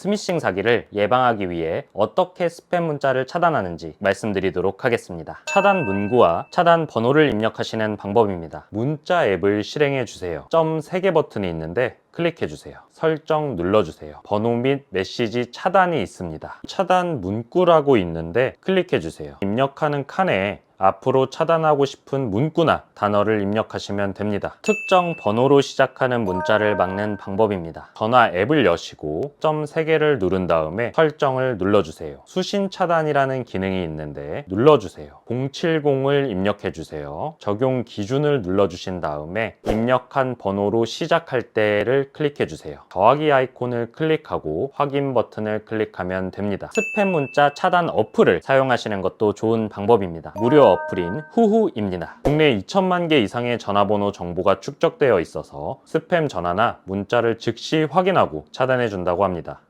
스미싱 사기를 예방하기 위해 어떻게 스팸 문자를 차단하는지 말씀드리도록 하겠습니다. 차단 문구와 차단 번호를 입력하시는 방법입니다. 문자 앱을 실행해 주세요. 점 3개 버튼이 있는데 클릭해 주세요. 설정 눌러 주세요. 번호 및 메시지 차단이 있습니다. 차단 문구라고 있는데 클릭해 주세요. 입력하는 칸에 앞으로 차단하고 싶은 문구나 단어를 입력하시면 됩니다. 특정 번호로 시작하는 문자를 막는 방법입니다. 전화 앱을 여시고 점 3개를 누른 다음에 설정을 눌러주세요. 수신 차단이라는 기능이 있는데 눌러주세요. 070을 입력해주세요. 적용 기준을 눌러주신 다음에 입력한 번호로 시작할 때를 클릭해 주세요. 더하기 아이콘을 클릭하고 확인 버튼을 클릭하면 됩니다. 스팸 문자 차단 어플을 사용하시는 것도 좋은 방법입니다. 무료 어플인 후후입니다. 국내 2천만 개 이상의 전화번호 정보가 축적되어 있어서 스팸 전화나 문자를 즉시 확인하고 차단해 준다고 합니다.